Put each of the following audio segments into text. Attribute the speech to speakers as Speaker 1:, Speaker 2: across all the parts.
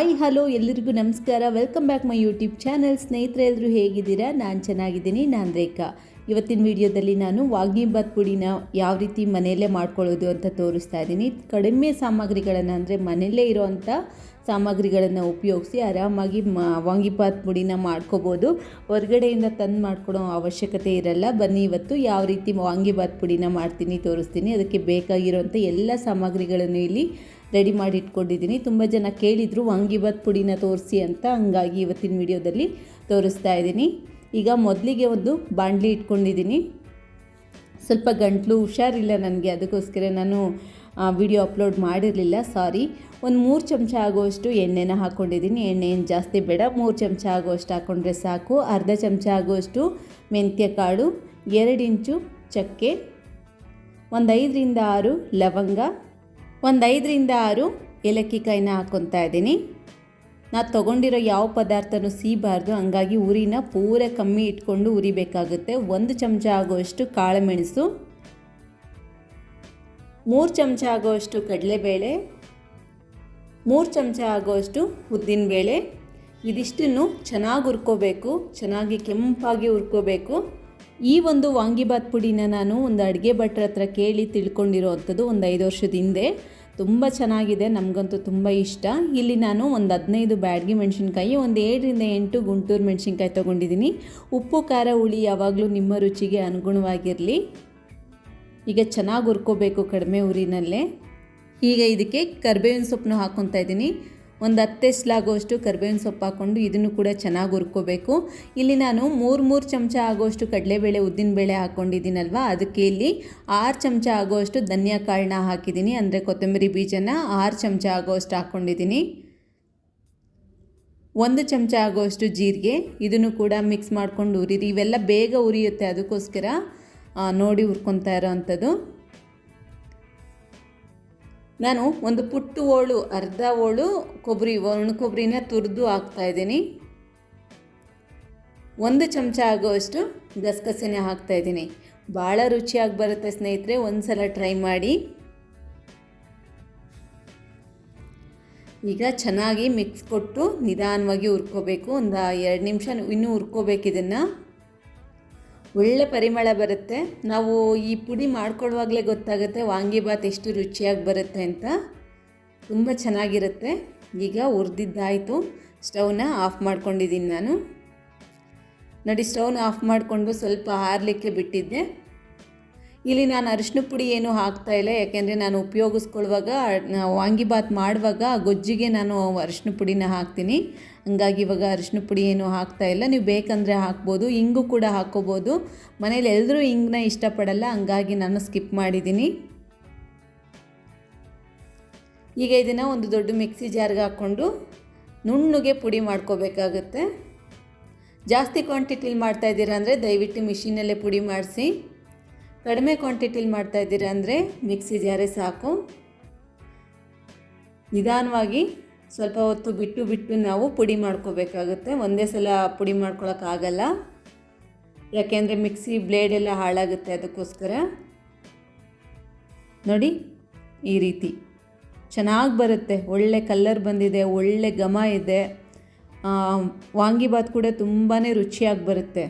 Speaker 1: Hi hello ಎಲ್ಲರಿಗೂ ನಮಸ್ಕಾರ. Welcome back my YouTube channel ಸ್ನೇಹಿತರೆ ಎಲ್ಲರೂ ಹೇಗಿದ್ದೀರಾ? ನಾನು ಚೆನ್ನಾಗಿದ್ದೀನಿ. ನಾನು ರೇಖಾ. ಇವತ್ತಿನ ವಿಡಿಯೋದಲ್ಲಿ ನಾನು ವಾಗ್ನಿಬಾತ್ ಪುಡಿನ ಯಾವ ರೀತಿ ಮನೆಯಲ್ಲೇ ಮಾಡ್ಕೊಳ್ಳೋದು ಅಂತ ತೋರಿಸ್ತಾ ಇದ್ದೀನಿ. ಕಡಿಮೆ ಸಾಮಗ್ರಿಗಳನ್ನು ಅಂದರೆ ಮನೆಯಲ್ಲೇ ಇರೋವಂಥ ಸಾಮಗ್ರಿಗಳನ್ನು ಉಪಯೋಗಿಸಿ ಆರಾಮಾಗಿ ಮ ವಾಂಗಿಬಾತ್ ಪುಡಿನ ಮಾಡ್ಕೋಬೋದು. ಹೊರಗಡೆಯಿಂದ ತಂದು ಮಾಡ್ಕೊಳೋ ಅವಶ್ಯಕತೆ ಇರಲ್ಲ. ಬನ್ನಿ, ಇವತ್ತು ಯಾವ ರೀತಿ ವಾಂಗಿಬಾತ್ ಪುಡಿನ ಮಾಡ್ತೀನಿ ತೋರಿಸ್ತೀನಿ. ಅದಕ್ಕೆ ಬೇಕಾಗಿರೋಂಥ ಎಲ್ಲ ಸಾಮಗ್ರಿಗಳನ್ನು ಇಲ್ಲಿ ರೆಡಿ ಮಾಡಿ ಇಟ್ಕೊಂಡಿದ್ದೀನಿ. ತುಂಬ ಜನ ಕೇಳಿದರು ವಾಂಗಿಬಾತ್ ಪುಡಿನ ತೋರಿಸಿ ಅಂತ ಹಂಗಾಗಿ ಇವತ್ತಿನ ವಿಡಿಯೋದಲ್ಲಿ ತೋರಿಸ್ತಾ ಇದ್ದೀನಿ. ಈಗ ಮೊದಲಿಗೆ ಒಂದು ಬಾಣಲಿ ಇಟ್ಕೊಂಡಿದ್ದೀನಿ. ಸ್ವಲ್ಪ ಗಂಟ್ಲು ಹುಷಾರಿಲ್ಲ ನನಗೆ, ಅದಕ್ಕೋಸ್ಕರ ನಾನು ವಿಡಿಯೋ ಅಪ್ಲೋಡ್ ಮಾಡಿರಲಿಲ್ಲ, ಸಾರಿ. ಒಂದು ಮೂರು ಚಮಚ ಆಗುವಷ್ಟು ಎಣ್ಣೆನ ಹಾಕ್ಕೊಂಡಿದ್ದೀನಿ ಎಣ್ಣೆ ಏನು ಜಾಸ್ತಿ ಬೇಡ, ಮೂರು ಚಮಚ ಆಗುವಷ್ಟು ಹಾಕ್ಕೊಂಡ್ರೆ ಸಾಕು. ಅರ್ಧ ಚಮಚ ಆಗುವಷ್ಟು ಮೆಂತ್ಯ ಕಾಳು ಎರಡು ಇಂಚು ಚಕ್ಕೆ, ಒಂದು ಐದರಿಂದ ಆರು ಲವಂಗ ಒಂದು ಐದರಿಂದ ಆರು ಏಲಕ್ಕಿ ಕಾಯಿನ ಹಾಕ್ಕೊತಾ ಇದ್ದೀನಿ. ನಾನು ತೊಗೊಂಡಿರೋ ಯಾವ ಪದಾರ್ಥನೂ ಸೀಬಾರ್ದು, ಹಂಗಾಗಿ ಉರಿನ ಪೂರ ಕಮ್ಮಿ ಇಟ್ಕೊಂಡು ಉರಿಬೇಕಾಗುತ್ತೆ. ಒಂದು ಚಮಚ ಆಗುವಷ್ಟು ಕಾಳುಮೆಣಸು, ಮೂರು ಚಮಚ ಆಗುವಷ್ಟು ಕಡಲೆಬೇಳೆ, ಮೂರು ಚಮಚ ಆಗುವಷ್ಟು ಉದ್ದಿನಬೇಳೆ. ಇದಿಷ್ಟನ್ನು ಚೆನ್ನಾಗಿ ಹುರ್ಕೋಬೇಕು, ಚೆನ್ನಾಗಿ ಕೆಂಪಾಗಿ ಹುರ್ಕೋಬೇಕು. ಈ ಒಂದು ವಾಂಗಿಬಾತ್ ಪುಡಿನ ನಾನು ಒಂದು ಅಡುಗೆ ಭಟ್ರ ಹತ್ರ ಕೇಳಿ ತಿಳ್ಕೊಂಡಿರೋ ಅಂಥದ್ದು ಒಂದು ಐದು ವರ್ಷದ ಹಿಂದೆ. ತುಂಬ ಚೆನ್ನಾಗಿದೆ, ನಮಗಂತೂ ತುಂಬ ಇಷ್ಟ. ಇಲ್ಲಿ ನಾನು ಒಂದು ಹದಿನೈದು ಬ್ಯಾಡ್ಗಿ ಮೆಣಸಿನ್ಕಾಯಿ, ಒಂದು ಏಳರಿಂದ ಎಂಟು ಗುಂಟೂರು ಮೆಣಸಿನ್ಕಾಯಿ ತೊಗೊಂಡಿದ್ದೀನಿ. ಉಪ್ಪು, ಖಾರ, ಹುಳಿ ಯಾವಾಗಲೂ ನಿಮ್ಮ ರುಚಿಗೆ ಅನುಗುಣವಾಗಿರಲಿ. ಈಗ ಚೆನ್ನಾಗಿ ಹುರ್ಕೋಬೇಕು ಕಡಿಮೆ ಊರಿನಲ್ಲೇ. ಈಗ ಇದಕ್ಕೆ ಕರ್ಬೇವಿನ ಸೊಪ್ಪನ್ನು ಹಾಕ್ಕೊತಾ ಇದ್ದೀನಿ. ಒಂದು ಆಗೋಷ್ಟು ಕರ್ಬೇವಿನ ಸೊಪ್ಪು ಹಾಕ್ಕೊಂಡು ಇದನ್ನು ಕೂಡ ಚೆನ್ನಾಗಿ ಹುರ್ಕೋಬೇಕು. ಇಲ್ಲಿ ನಾನು ಮೂರು ಮೂರು ಚಮಚ ಆಗೋಷ್ಟು ಕಡಲೆಬೇಳೆ ಉದ್ದಿನಬೇಳೆ ಹಾಕ್ಕೊಂಡಿದ್ದೀನಲ್ವ ಅದಕ್ಕೆ ಇಲ್ಲಿ ಆರು ಚಮಚ ಆಗೋಷ್ಟು ಧನಿಯಾ ಕಾಳನ್ನ ಹಾಕಿದ್ದೀನಿ. ಅಂದರೆ ಕೊತ್ತಂಬರಿ ಬೀಜನ ಆರು ಚಮಚ ಆಗೋಷ್ಟು ಹಾಕ್ಕೊಂಡಿದ್ದೀನಿ ಒಂದು ಚಮಚ ಆಗೋಷ್ಟು ಜೀರಿಗೆ. ಇದನ್ನು ಕೂಡ ಮಿಕ್ಸ್ ಮಾಡ್ಕೊಂಡು ಉರಿರಿ ಇವೆಲ್ಲ ಬೇಗ ಉರಿಯುತ್ತೆ ಅದಕ್ಕೋಸ್ಕರ ನೋಡಿ ಹುರ್ಕೊತಾ ಇರೋ ಅಂಥದ್ದು ನಾನು ಒಂದು ಪುಟ್ಟು ಓಳು, ಅರ್ಧ ಓಳು ಕೊಬ್ಬರಿ ಒಣ ಕೊಬ್ಬರಿನ ತುರಿದು ಹಾಕ್ತಾಯಿದ್ದೀನಿ ಒಂದು ಚಮಚ ಆಗುವಷ್ಟು ಗಸಗಸೆನೆ ಹಾಕ್ತಾಯಿದ್ದೀನಿ ಭಾಳ ರುಚಿಯಾಗಿ ಬರುತ್ತೆ ಸ್ನೇಹಿತರೆ ಒಂದು ಸಲ ಟ್ರೈ ಮಾಡಿ. ಈಗ ಚೆನ್ನಾಗಿ ಮಿಕ್ಸ್ ಕೊಟ್ಟು ನಿಧಾನವಾಗಿ ಹುರ್ಕೋಬೇಕು. ಒಂದು ಎರಡು ನಿಮಿಷ ಇನ್ನೂ ಹುರ್ಕೋಬೇಕು ಇದನ್ನು. ಒಳ್ಳೆ ಪರಿಮಳ ಬರುತ್ತೆ. ನಾವು ಈ ಪುಡಿ ಮಾಡ್ಕೊಳ್ಳುವಾಗಲೇ ಗೊತ್ತಾಗುತ್ತೆ ವಾಂಗಿಬಾತ್ ಎಷ್ಟು ರುಚಿಯಾಗಿ ಬರುತ್ತೆ ಅಂತ. ತುಂಬ ಚೆನ್ನಾಗಿರುತ್ತೆ. ಈಗ ಹುರಿದಿದ್ದಾಯಿತು. ಸ್ಟವ್ನ ಆಫ್ ಮಾಡ್ಕೊಂಡಿದ್ದೀನಿ ನಾನು. ನೋಡಿ, ಸ್ಟವ್ನ ಆಫ್ ಮಾಡಿಕೊಂಡು ಸ್ವಲ್ಪ ಹಾರಲಿಕ್ಕೆ ಬಿಟ್ಟಿದ್ದೆ. ಇಲ್ಲಿ ನಾನು ಅರಿಶಿನ ಪುಡಿ ಏನು ಹಾಕ್ತಾ ಇಲ್ಲ, ಯಾಕೆಂದರೆ ನಾನು ಉಪಯೋಗಿಸ್ಕೊಳ್ಳುವಾಗ ವಾಂಗಿಬಾತ್ ಮಾಡುವಾಗ ಗೊಜ್ಜಿಗೆ ನಾನು ಅರಿಶಿನ ಪುಡಿನ ಹಾಕ್ತೀನಿ. ಹಂಗಾಗಿ ಇವಾಗ ಅರಿಶಿನ ಪುಡಿ ಏನು ಹಾಕ್ತಾ ಇಲ್ಲ. ನೀವು ಬೇಕಂದರೆ ಹಾಕ್ಬೋದು ಹಿಂಗು ಕೂಡ ಹಾಕ್ಕೋಬೋದು. ಮನೇಲಿ ಎಲ್ಲರೂ ಹಿಂಗನ್ನ ಇಷ್ಟಪಡಲ್ಲ, ಹಂಗಾಗಿ ನಾನು ಸ್ಕಿಪ್ ಮಾಡಿದ್ದೀನಿ. ಈಗ ಇದನ್ನು ಒಂದು ದೊಡ್ಡ ಮಿಕ್ಸಿ ಜಾರ್ಗೆ ಹಾಕ್ಕೊಂಡು ನುಣ್ಣಗೆ ಪುಡಿ ಮಾಡ್ಕೋಬೇಕಾಗುತ್ತೆ. ಜಾಸ್ತಿ ಕ್ವಾಂಟಿಟಿಲಿ ಮಾಡ್ತಾಯಿದ್ದೀರಾ ಅಂದರೆ ದಯವಿಟ್ಟು ಮಿಷಿನಲ್ಲೇ ಪುಡಿ ಮಾಡಿಸಿ. ಕಡಿಮೆ ಕ್ವಾಂಟಿಟಿಲಿ ಮಾಡ್ತಾಯಿದ್ದೀರಾ ಅಂದರೆ ಮಿಕ್ಸಿ ಜಾರೆ ಸಾಕು. ನಿಧಾನವಾಗಿ ಸ್ವಲ್ಪ ಹೊತ್ತು ಬಿಟ್ಟು ಬಿಟ್ಟು ನಾವು ಪುಡಿ ಮಾಡ್ಕೋಬೇಕಾಗುತ್ತೆ. ಒಂದೇ ಸಲ ಪುಡಿ ಮಾಡ್ಕೊಳಕ್ಕಾಗಲ್ಲ ಯಾಕೆಂದರೆ ಮಿಕ್ಸಿ ಬ್ಲೇಡೆಲ್ಲ ಹಾಳಾಗುತ್ತೆ ಅದಕ್ಕೋಸ್ಕರ. ನೋಡಿ ಈ ರೀತಿ. ಚೆನ್ನಾಗಿ ಬರುತ್ತೆ. ಒಳ್ಳೆ ಕಲ್ಲರ್ ಬಂದಿದೆ, ಒಳ್ಳೆ ಘಮ ಇದೆ. ವಾಂಗಿಬಾತ್ ಕೂಡ ತುಂಬಾ ರುಚಿಯಾಗಿ ಬರುತ್ತೆ.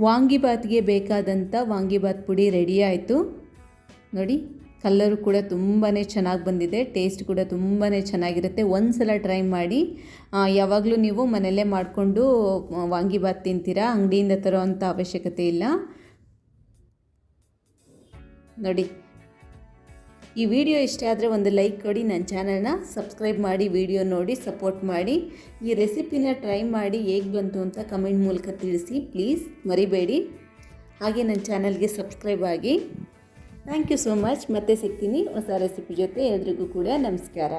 Speaker 1: ವಾಂಗಿಬಾತ್ಗೆ ಬೇಕಾದಂಥ ವಾಂಗಿಬಾತ್ ಪುಡಿ ರೆಡಿ ಆಯಿತು. ನೋಡಿ, ಕಲ್ಲರು ಕೂಡ ತುಂಬಾ ಚೆನ್ನಾಗಿ ಬಂದಿದೆ. ಟೇಸ್ಟ್ ಕೂಡ ತುಂಬಾ ಚೆನ್ನಾಗಿರುತ್ತೆ. ಒಂದು ಸಲ ಟ್ರೈ ಮಾಡಿ. ಯಾವಾಗಲೂ ನೀವು ಮನೆಯಲ್ಲೇ ಮಾಡಿಕೊಂಡು ವಾಂಗಿಬಾತ್ ತಿಂತೀರಾ? ಅಂಗಡಿಯಿಂದ ತರೋ ಅಂಥ ಅವಶ್ಯಕತೆ ಇಲ್ಲ. ನೋಡಿ ಈ ವಿಡಿಯೋ ಇಷ್ಟ ಆದರೆ ಒಂದು ಲೈಕ್ ಕೊಡಿ, ನನ್ನ ಚಾನಲ್ನ ಸಬ್ಸ್ಕ್ರೈಬ್ ಮಾಡಿ, ವಿಡಿಯೋ ನೋಡಿ, ಸಪೋರ್ಟ್ ಮಾಡಿ. ಈ ರೆಸಿಪಿನ ಟ್ರೈ ಮಾಡಿ, ಹೇಗೆ ಬಂತು ಅಂತ ಕಮೆಂಟ್ ಮೂಲಕ ತಿಳಿಸಿ, ಪ್ಲೀಸ್ ಮರಿಬೇಡಿ. ಹಾಗೆ ನನ್ನ ಚಾನಲ್ಗೆ ಸಬ್ಸ್ಕ್ರೈಬ್ ಆಗಿ. Thank you so much. ಮತ್ತೆ ಸಿಗ್ತೀನಿ ಹೊಸ ರೆಸಿಪಿ ಜೊತೆ ಎಲ್ರಿಗೂ ಕೂಡ. ನಮಸ್ಕಾರ.